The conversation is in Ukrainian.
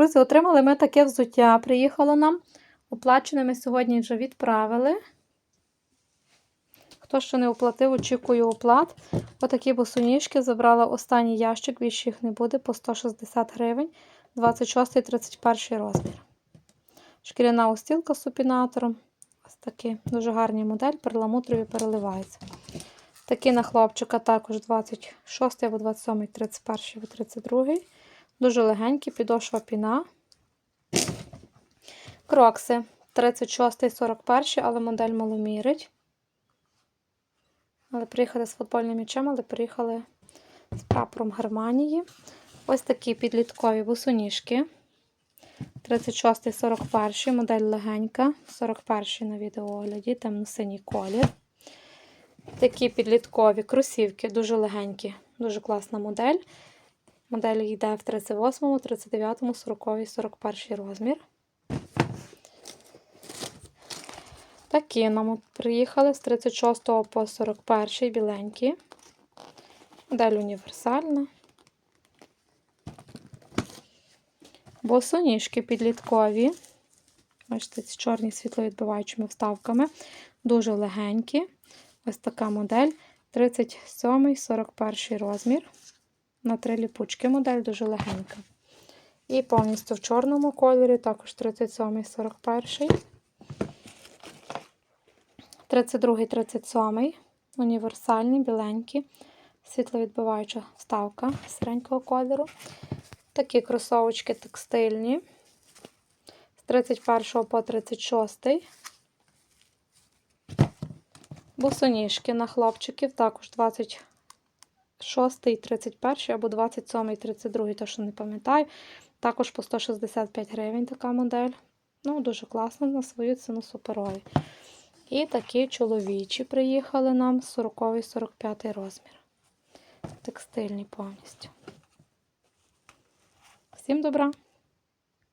Друзі, отримали ми таке взуття. Приїхало нам. Оплачене ми сьогодні вже відправили. Хто ще не оплатив, очікую оплат. Отакі босоніжки забрала останній ящик, більше їх не буде, по 160 гривень, 26-31 розмір. Шкіряна устілка з супінатором. Ось такий дуже гарний модель, перламутрові переливається. Такі на хлопчика також 26 або 27, 31 або 32. Дуже легенькі, підошва піна. Крокси 36 41, але модель маломірить. Але приїхали з футбольним м'ячем, але приїхали з прапором Германії. Ось такі підліткові босоніжки. 36 41 модель легенька. 41 на відеоогляді, темно-синій колір. Такі підліткові кросівки, дуже легенькі, дуже класна модель. Модель йде в 38, 39, 40, 41 розмір. Такі нам приїхали з 36 по 41 біленькі. Модель універсальна. Босоніжки підліткові. Бачите, ці чорні світловідбиваючими вставками. Дуже легенькі. Ось така модель. 37 41 розмір. На три ліпучки модель дуже легенька. І повністю в чорному кольорі, також 37 41 32 37 універсальні, біленькі, світловідбиваюча вставка сиренького кольору. Такі кросовочки текстильні. З 31 по 36. Босоніжки на хлопчиків, також 26, 31 або 27, 32, то що не пам'ятаю. Також по 165 гривень така модель. Ну, дуже класно на свою ціну суперові. І такі чоловічі приїхали нам 40-45 розмір. Текстильні повністю. Всім добра!